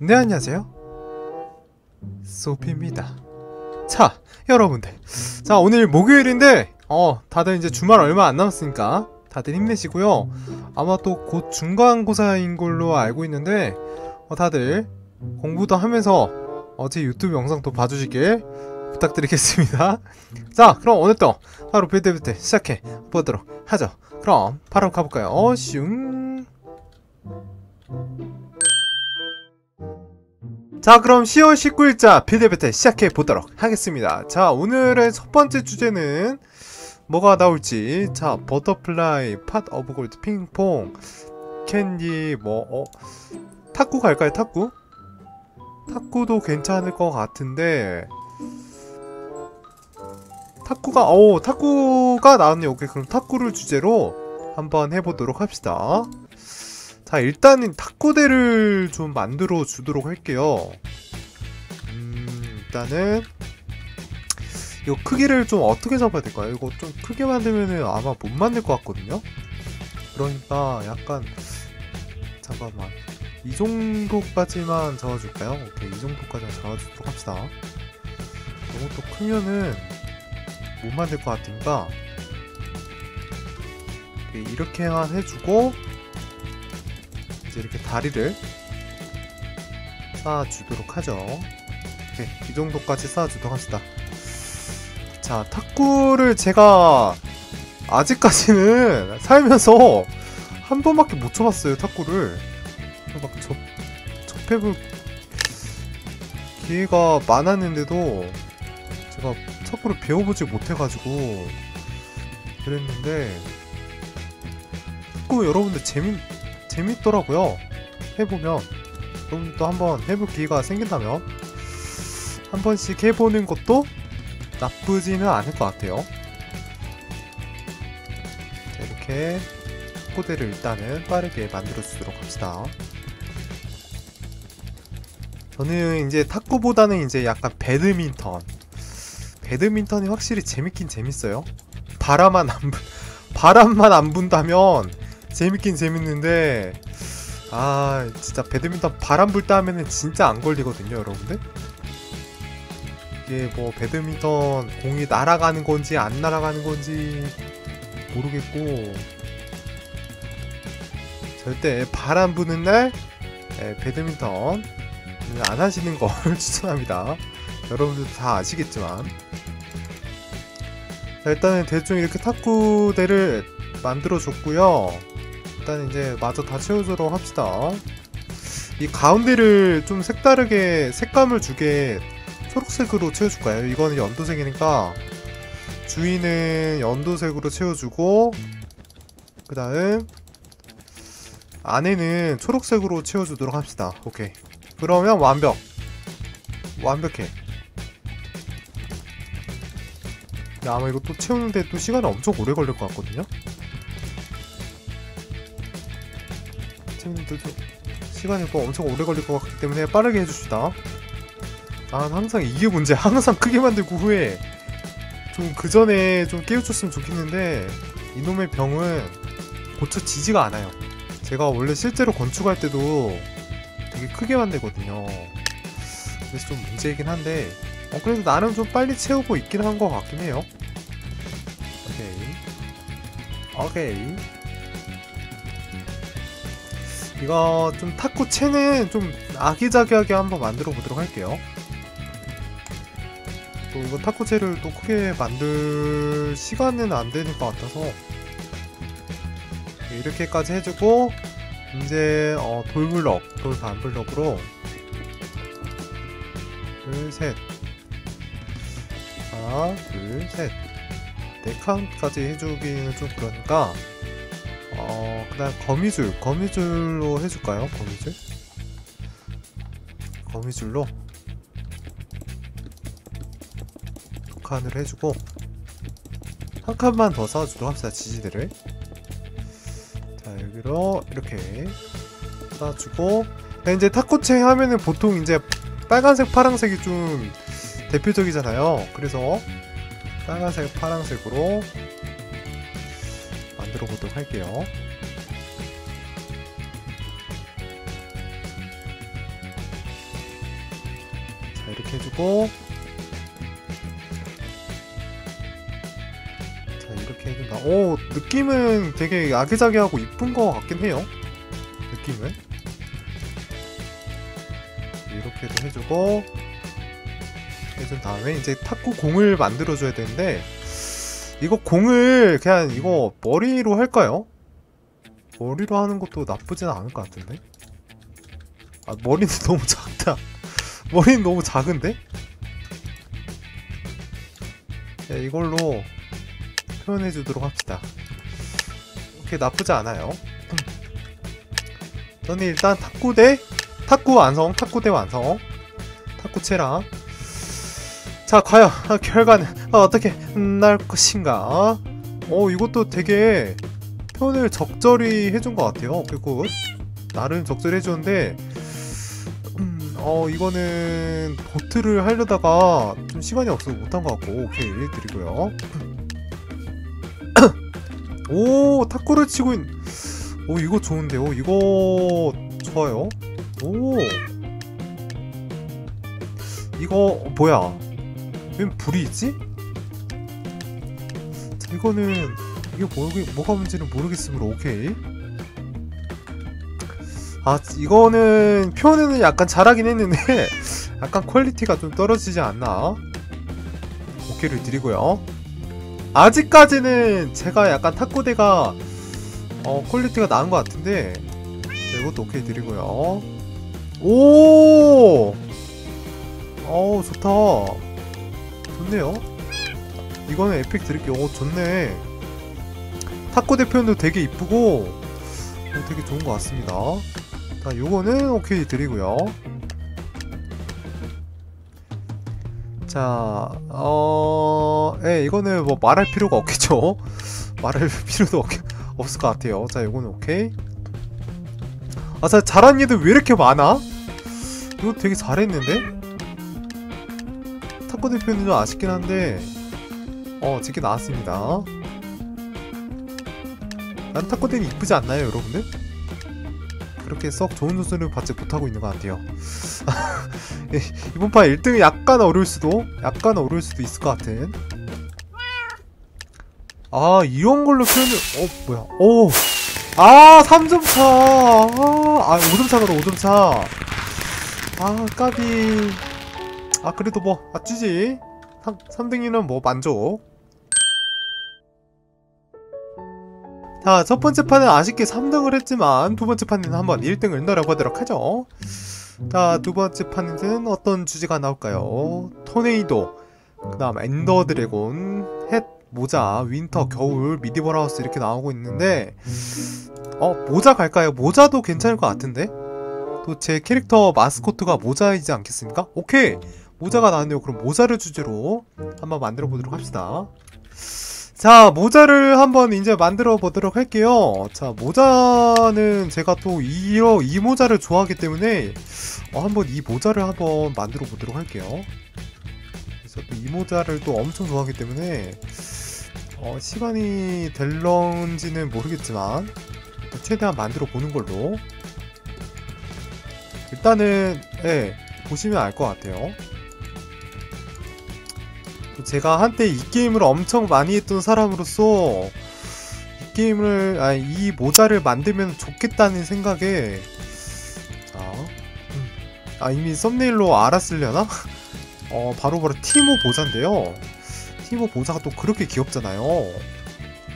네 안녕하세요. 소피입니다. 자 여러분들. 자 오늘 목요일인데 어 다들 이제 주말 얼마 안 남았으니까 다들 힘내시고요. 아마 또 곧 중간고사인 걸로 알고 있는데 어, 다들 공부도 하면서 어제 유튜브 영상도 봐주시길 부탁드리겠습니다. 자 그럼 오늘도 바로 빌드부터 시작해 보도록 하죠. 그럼 바로 가볼까요? 어, 슝 자 그럼 10월 19일자 빌드 배틀 시작해 보도록 하겠습니다. 자 오늘의 첫 번째 주제는 뭐가 나올지. 자 버터플라이 팟 오브 골드 핑퐁 캔디 뭐 어, 탁구 갈까요 탁구? 탁구도 괜찮을 것 같은데. 탁구가 오 탁구가 나왔네요. 오케이 그럼 탁구를 주제로 한번 해보도록 합시다 자 일단은 탁구대를 좀 만들어 주도록 할게요 음 일단은 이거 크기를 좀 어떻게 잡아야 될까요? 이거 좀 크게 만들면은 아마 못 만들 것 같거든요 그러니까 약간 잠깐만 이 정도까지만 잡아줄까요? 오케이 이 정도까지만 잡아주도록 합시다 너무 또 크면은 못 만들 것 같으니까 이렇게만 해주고 이제 이렇게 다리를 쌓아주도록 하죠. 오케이 이 정도까지 쌓아주도록 합시다. 자 탁구를 제가 아직까지는 살면서 한 번밖에 못 쳐봤어요 탁구를. 막 접, 접해볼 기회가 많았는데도 제가 탁구를 배워보지 못해가지고 그랬는데 탁구 여러분들 재밌 재밌더라고요. 해보면 여러분들도 한번 해볼 기회가 생긴다면 한 번씩 해보는 것도 나쁘지는 않을 것 같아요. 자, 이렇게 탁구대를 일단은 빠르게 만들어 주도록 합시다. 저는 이제 탁구보다는 이제 약간 배드민턴. 배드민턴이 확실히 재밌긴 재밌어요. 바람만 안 분, 바람만 안 분다면 재밌긴 재밌는데 아 진짜 배드민턴 바람 불 때 하면은 진짜 안 걸리거든요 여러분들. 이게 뭐 배드민턴 공이 날아가는 건지 안 날아가는 건지 모르겠고 절대 바람 부는 날 에, 배드민턴 안 하시는 걸 추천합니다. 여러분들 다 아시겠지만. 자, 일단은 대충 이렇게 탁구대를 만들어 줬고요 일단 이제 마저 다 채워주도록 합시다. 이 가운데를 좀 색다르게 색감을 주게 초록색으로 채워줄까요? 이거는 연두색이니까 주위는 연두색으로 채워주고 그 다음 안에는 초록색으로 채워주도록 합시다. 오케이. 그러면 완벽. 완벽해. 근데 아마 이거 또 채우는데 또 시간이 엄청 오래 걸릴 것 같거든요 채우는데 도 시간이 뭐 엄청 오래 걸릴 것 같기 때문에 빠르게 해줍시다. 난 항상 이게 문제. 항상 크게 만들고 후에 좀 그 전에 좀 깨우쳤으면 좋겠는데 이놈의 병은 고쳐지지가 않아요. 제가 원래 실제로 건축할 때도 되게 크게 만들거든요. 그래서 좀 문제이긴 한데 어 그래도 나름 좀 빨리 채우고 있긴 한 것 같긴 해요. 오케이. 오케이 이거 좀 탁구 채는 좀 아기자기하게 한번 만들어 보도록 할게요. 또 이거 탁구채를 또 크게 만들 시간은 안 되는 것 같아서 이렇게까지 해주고 이제 어, 돌블럭 돌 반블럭으로 둘 셋. 하나 둘 셋네 칸까지 해주기는 좀 그러니까 어 그 다음 거미줄. 거미줄로 해줄까요? 거미줄? 거미줄로? 두 칸을 해주고 한 칸만 더 쌓아주도록 합시다 지지대를. 자 여기로 이렇게 쌓아주고 네, 이제 탁구채 하면은 보통 이제 빨간색 파란색이 좀 대표적이잖아요. 그래서 빨간색 파란색으로 만 들어 보도록 할게요. 자, 이렇게 해주고. 자 이렇게 해준다. 오 느낌은 되게 아기자기하고 이쁜 거 같긴 해요. 느낌은. 이렇게도 해주고. 해준 다음에 이제 탁구 공을 만들어줘야 되는데 이거 공을 그냥 이거 머리로 할까요? 머리로 하는 것도 나쁘진 않을 것 같은데? 아 머리는 너무 작다. 머리는 너무 작은데? 네, 이걸로 표현해 주도록 합시다. 이렇게 나쁘지 않아요. 저는 일단 탁구 대 탁구 완성 탁구 대 완성. 탁구채랑 자 과연 결과는 어떻게 날 것인가? 어 이것도 되게 표현을 적절히 해준 것 같아요 그리고 나름 적절히 해줬는데 음, 어 이거는 보트를 하려다가 좀 시간이 없어서 못한 것 같고 오케이 드리고요. 오 탁구를 치고 있... 오 이거 좋은데요? 이거 좋아요. 오. 이거 뭐야 웬 불이 있지? 자, 이거는 이게 뭐, 뭐가 문제는 모르겠으므로 오케이. 아 이거는 표현은 약간 잘하긴 했는데 약간 퀄리티가 좀 떨어지지 않나? 오케이를 드리고요. 아직까지는 제가 약간 탁구대가 어 퀄리티가 나은 것 같은데 자, 이것도 오케이 드리고요. 오! 어우 좋다 좋네요 이거는 에픽 드릴게요 오 좋네 탁구 대 표현도 되게 이쁘고 어, 되게 좋은 것 같습니다 자 요거는 오케이 드리고요 자, 어, 예, 이거는 뭐 말할 필요가 없겠죠. 말할 필요도 없, 없을 것 같아요. 자, 요거는 오케이. 아, 자, 잘한 얘들 왜 이렇게 많아? 이거 되게 잘했는데? 탁구 대표는 좀 아쉽긴 한데, 어, 제게 나왔습니다. 난 탁구대는 이쁘지 않나요, 여러분들? 그렇게 썩 좋은 점수를 받지 못하고 있는 것 같아요. 이번 판 1등은 약간 어려울 수도, 약간 어려울 수도 있을 것 같은. 아, 이런 걸로 표현을, 어, 뭐야. 오! 아, 3점 차! 아, 아 5점 차가다, 5점 차. 아, 까비. 아, 그래도 뭐, 아, 찌지. 3, 3등이는 뭐, 만족. 자, 첫 번째 판은 아쉽게 3등을 했지만 두 번째 판에는 한번 1등을 노려보도록 하죠. 자, 두 번째 판에는 어떤 주제가 나올까요? 토네이도, 그 다음 엔더 드래곤, 햇, 모자, 윈터, 겨울, 미디벌 하우스 이렇게 나오고 있는데 어, 모자 갈까요? 모자도 괜찮을 것 같은데? 또 제 캐릭터 마스코트가 모자이지 않겠습니까? 오케이! 모자가 나왔네요. 그럼 모자를 주제로 한번 만들어 보도록 합시다. 자 모자를 한번 이제 만들어 보도록 할게요 자 모자는 제가 또 이, 이 모자를 좋아하기 때문에 어, 한번 이 모자를 한번 만들어 보도록 할게요 그래서 또 이 모자를 또 엄청 좋아하기 때문에 어, 시간이 될런지는 모르겠지만 최대한 만들어 보는 걸로 일단은 예 보시면 알 것 같아요 제가 한때 이 게임을 엄청 많이 했던 사람으로서 이 게임을 아니 이 모자를 만들면 좋겠다는 생각에 자, 음, 아 이미 썸네일로 알았으려나? 어 바로 바로 티모 모자인데요. 티모 모자가 또 그렇게 귀엽잖아요.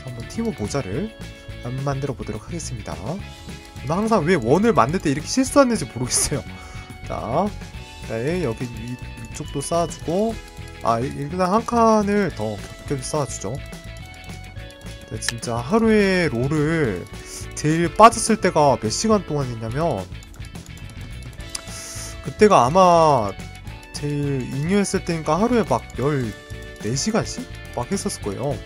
한번 티모 모자를 안 만들어 보도록 하겠습니다. 나 항상 왜 원을 만들 때 이렇게 실수하는지 모르겠어요. 자 네, 여기 위, 위쪽도 쌓아주고 아 일단 한 칸을 더 겹겹이 쌓아주죠 네, 진짜 하루에 롤을 제일 빠졌을 때가 몇 시간 동안 했냐면 그때가 아마 제일 잉여했을 때니까 하루에 막 14시간씩? 막 했었을 거예요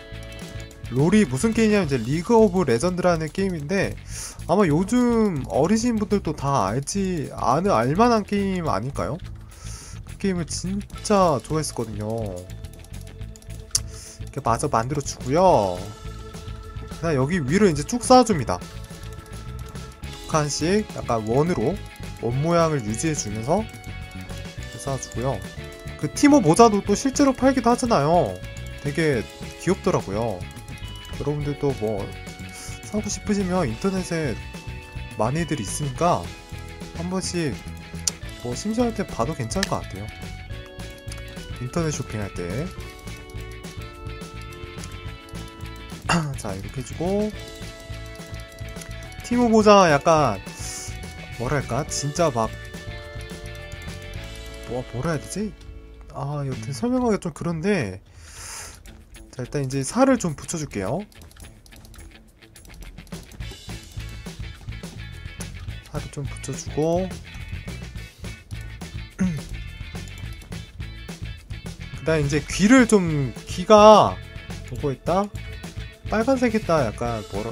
롤이 무슨 게임이냐면 이제 리그 오브 레전드라는 게임인데 아마 요즘 어리신 분들도 다 알지 아는 알만한 게임 아닐까요? 게임을 진짜 좋아했었거든요. 이렇게 마저 만들어 주고요. 그냥 여기 위로 이제 쭉 쌓아줍니다. 두 칸씩 약간 원으로 원 모양을 유지해 주면서 쌓아주고요. 그 티모 모자도 또 실제로 팔기도 하잖아요. 되게 귀엽더라고요. 여러분들도 뭐 사고 싶으시면 인터넷에 많이들 있으니까 한 번씩 뭐 심심할 때 봐도 괜찮을 것 같아요. 인터넷 쇼핑할 때. 자 이렇게 해주고 티모 모자 약간 뭐랄까 진짜 막 뭐, 뭐라 해야 되지? 아 여튼 설명하기가 좀 그런데 자 일단 이제 살을 좀 붙여줄게요 살을 좀 붙여주고 그 다음 이제 귀를 좀 귀가 뭐고 있다? 빨간색이다. 약간 뭐라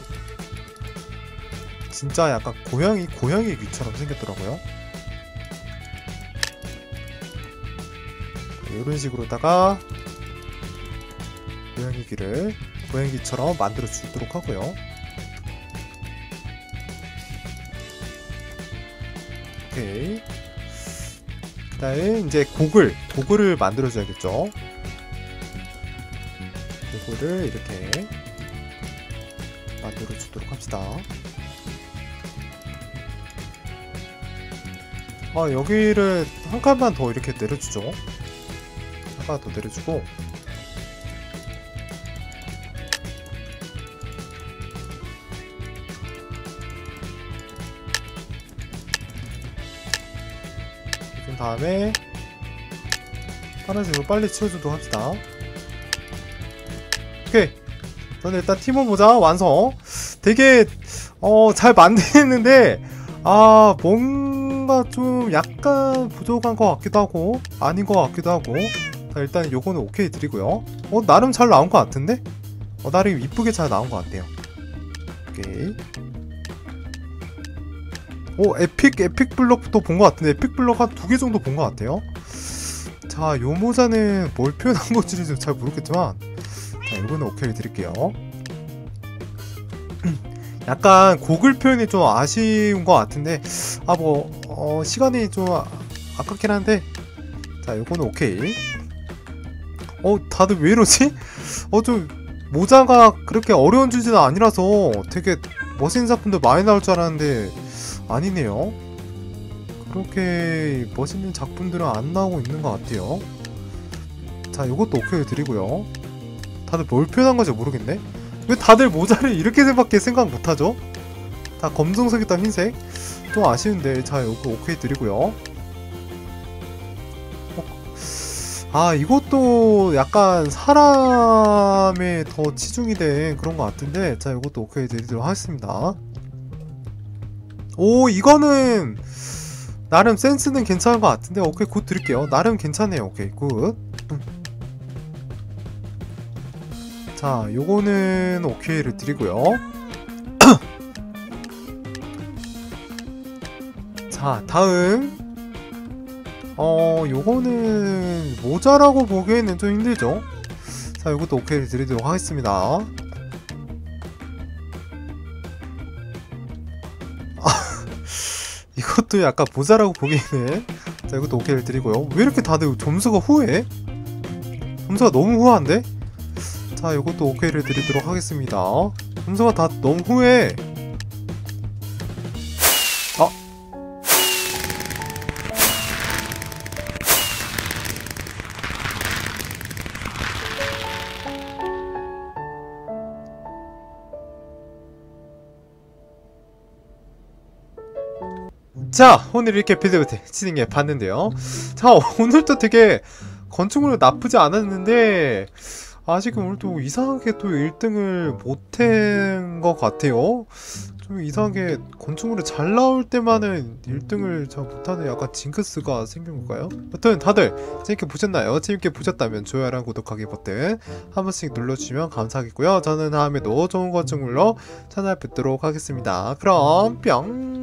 진짜 약간 고양이 고양이 귀처럼 생겼더라고요. 이런 식으로다가 고양이 귀를 고양이 귀처럼 만들어 주도록 하고요. 오케이 그 다음에 이제 고글 고글을 만들어 줘야겠죠? 고글을 이렇게 만들어 주도록 합시다. 아 여기를 한 칸만 더 이렇게 내려주죠? 하나 더 내려주고 다음에 파란색으로 빨리 치워주도록 합시다. 오케이. 저는 일단 티모 모자. 완성. 되게 어 잘 만드는데 아 뭔가 좀 약간 부족한 것 같기도 하고 아닌 것 같기도 하고. 자 일단 요거는 오케이 드리고요. 어 나름 잘 나온 것 같은데? 어 나름 이쁘게 잘 나온 것 같아요. 오케이 오 에픽 에픽 블럭도 본 것 같은데 에픽 블럭 한 두 개 정도 본 것 같아요. 자 요 모자는 뭘 표현한 건지는 좀 잘 모르겠지만 자 요거는 오케이 드릴게요. 약간 고글 표현이 좀 아쉬운 것 같은데 아뭐 어, 시간이 좀 아- 아깝긴 한데 자 요거는 오케이. 어 다들 왜 이러지? 어 좀 모자가 그렇게 어려운 주제는 아니라서 되게 멋있는 작품들 많이 나올 줄 알았는데 아니네요. 그렇게 멋있는 작품들은 안 나오고 있는 것 같아요. 자 요것도 오케이 드리고요. 다들 뭘 표현한 건지 모르겠네. 왜 다들 모자를 이렇게밖에 생각 못하죠? 다 검정색이 다 흰색. 좀 아쉬운데 자 요거 오케이 드리고요. 아 이것도 약간 사람에 더 치중이 된 그런 것 같은데 자 이것도 오케이 드리도록 하겠습니다 오 이거는 나름 센스는 괜찮은 것 같은데? 오케이 굿 드릴게요. 나름 괜찮네요. 오케이 굿. 음. 자 요거는 오케이를 드리고요. 자 다음. 어 요거는 모자라고 보기에는 좀 힘들죠? 자 요것도 오케이를 드리도록 하겠습니다 이것도 약간 모자라고 보기에는 자 이것도 오케이를 드리고요 왜 이렇게 다들 점수가 후해? 점수가 너무 후한데? 자 이것도 오케이를 드리도록 하겠습니다 점수가 다 너무 후해 자 오늘 이렇게 빌드부터 치는 봤는데요. 자 오늘도 되게 건축물로 나쁘지 않았는데 아직은 오늘 또 이상하게 또 1등을 못한 것 같아요. 좀 이상하게 건축물이 잘 나올 때만은 1등을 잘 못하는 약간 징크스가 생긴 걸까요? 여튼 다들 재밌게 보셨나요? 재밌게 보셨다면 좋아요랑 구독하기 버튼 한 번씩 눌러주시면 감사하겠고요. 저는 다음에도 좋은 건축물로 찾아뵙도록 하겠습니다. 그럼 뿅